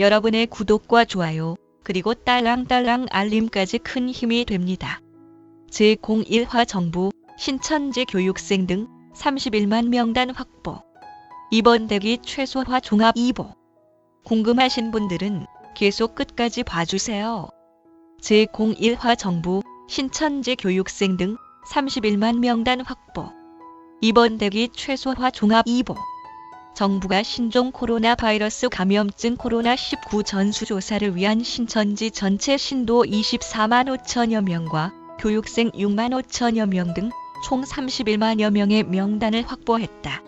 여러분의 구독과 좋아요, 그리고 딸랑딸랑 알림까지 큰 힘이 됩니다. 제01화 정부, 신천지 교육생 등 31만 명단 확보. 이번 대기 최소화 종합 2보. 궁금하신 분들은 계속 끝까지 봐주세요. 제01화 정부, 신천지 교육생 등 31만 명단 확보. 이번 대기 최소화 종합 2보. 정부가 신종 코로나 바이러스 감염증 코로나19 전수조사를 위한 신천지 전체 신도 24만 5천여 명과 교육생 6만 5천여 명 등 총 31만여 명의 명단을 확보했다.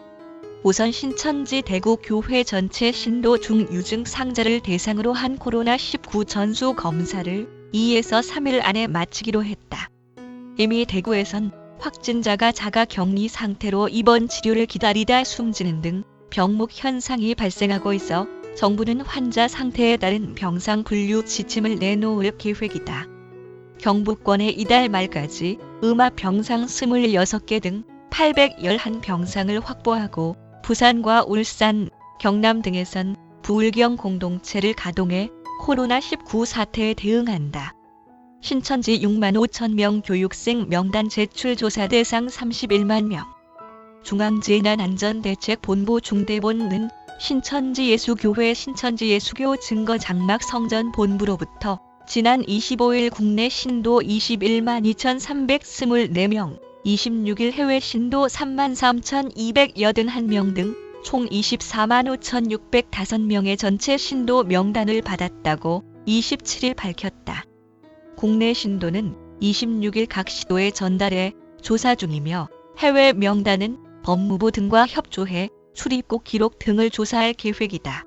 우선 신천지 대구 교회 전체 신도 중 유증 상자를 대상으로 한 코로나19 전수 검사를 2에서 3일 안에 마치기로 했다. 이미 대구에선 확진자가 자가 격리 상태로 입원 치료를 기다리다 숨지는 등 병목 현상이 발생하고 있어 정부는 환자 상태에 따른 병상 분류 지침을 내놓을 계획이다. 경북권에 이달 말까지 음압 병상 26개 등 811병상을 확보하고 부산과 울산, 경남 등에선 부울경 공동체를 가동해 코로나19 사태에 대응한다. 신천지 6만 5천 명 교육생 명단 제출 조사 대상 31만 명. 중앙재난안전대책본부 중대본은 신천지 예수교회 신천지 예수교 증거 장막 성전 본부로부터 지난 25일 국내 신도 21만 2,324명, 26일 해외 신도 3만 3,281명 등 총 24만 5,605명의 전체 신도 명단을 받았다고 27일 밝혔다. 국내 신도는 26일 각 시도에 전달해 조사 중이며 해외 명단은 법무부 등과 협조해 출입국 기록 등을 조사할 계획이다.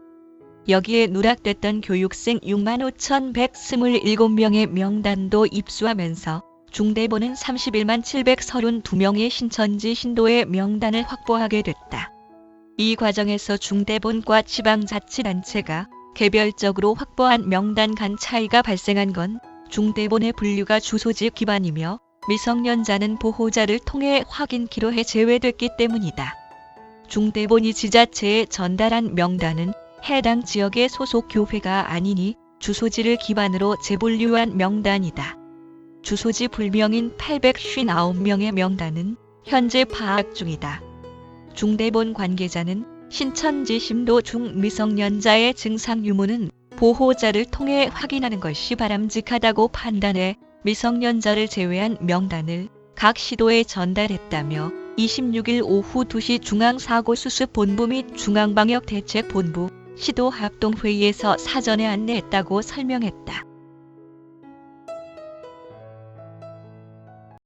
여기에 누락됐던 교육생 6만 5,127명의 명단도 입수하면서 중대본은 31만 732명의 신천지 신도의 명단을 확보하게 됐다. 이 과정에서 중대본과 지방자치단체가 개별적으로 확보한 명단 간 차이가 발생한 건 중대본의 분류가 주소지 기반이며 미성년자는 보호자를 통해 확인키로 해 제외됐기 때문이다. 중대본이 지자체에 전달한 명단은 해당 지역의 소속 교회가 아니니 주소지를 기반으로 재분류한 명단이다. 주소지 불명인 859명의 명단은 현재 파악 중이다. 중대본 관계자는 신천지 심도 중 미성년자의 증상 유무는 보호자를 통해 확인하는 것이 바람직하다고 판단해 미성년자를 제외한 명단을 각 시도에 전달했다며 26일 오후 2시 중앙사고수습본부 및 중앙방역대책본부 시도 합동회의에서 사전에 안내했다고 설명했다.